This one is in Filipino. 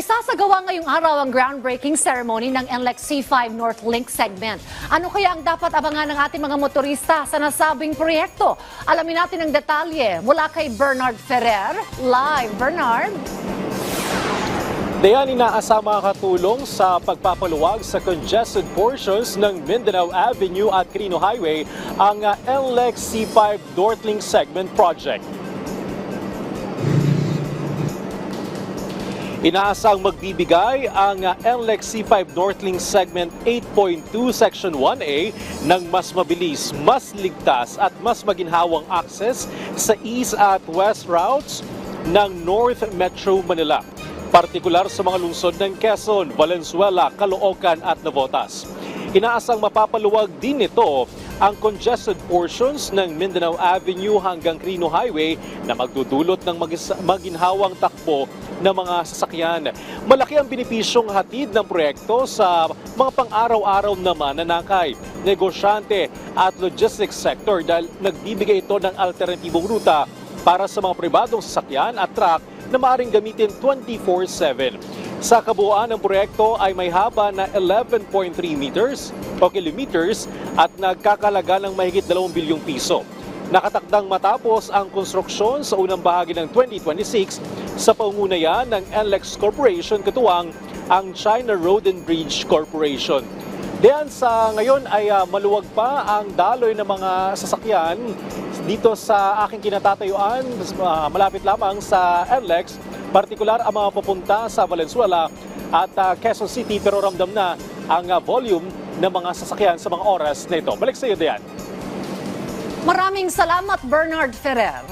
Isasagawa ngayong araw ang groundbreaking ceremony ng NLEX C5 North Link segment. Ano kaya ang dapat abangan ng ating mga motorista sa nasabing proyekto? Alamin natin ang detalye mula kay Bernard Ferrer. Live, Bernard. Dayan inaasama makakatulong sa pagpapaluwag sa congested portions ng Mindanao Avenue at Quirino Highway ang NLEX C5 North Link Segment Project. Inaasang magbibigay ang uh, NLEX C5 Northlink Segment 8.2 Section 1A ng mas mabilis, mas ligtas at mas maginhawang access sa east at west routes ng North Metro Manila, partikular sa mga lungsod ng Quezon, Valenzuela, Caloocan at Navotas. Inaasang mapapaluwag din nito ang congested portions ng Mindanao Avenue hanggang Crino Highway na magdudulot ng maginhawang takbo ng mga sasakyan. Malaki ang benepisyong hatid ng proyekto sa mga pang-araw-araw na mananakay, negosyante at logistics sector dahil nagbibigay ito ng alternatibong ruta para sa mga pribadong sasakyan at truck na maaaring gamitin 24-7. Sa kabuuan ng proyekto ay may haba na 11.3 meters o kilometers at nagkakalaga ng mahigit 2 bilyong piso. Nakatakdang matapos ang konstruksyon sa unang bahagi ng 2026 sa pangunayan ng NLEX Corporation katuwang ang China Road and Bridge Corporation. Diyan sa ngayon ay ah, maluwag pa ang daloy ng mga sasakyan dito sa aking kinatatayuan, ah, malapit lamang sa NLEX, partikular ang mga papunta sa Valenzuela at ah, Quezon City pero ramdam na ang ah, volume ng mga sasakyan sa mga oras na ito. Balik sa iyo, Diyan. Maraming salamat, Bernard Ferrer.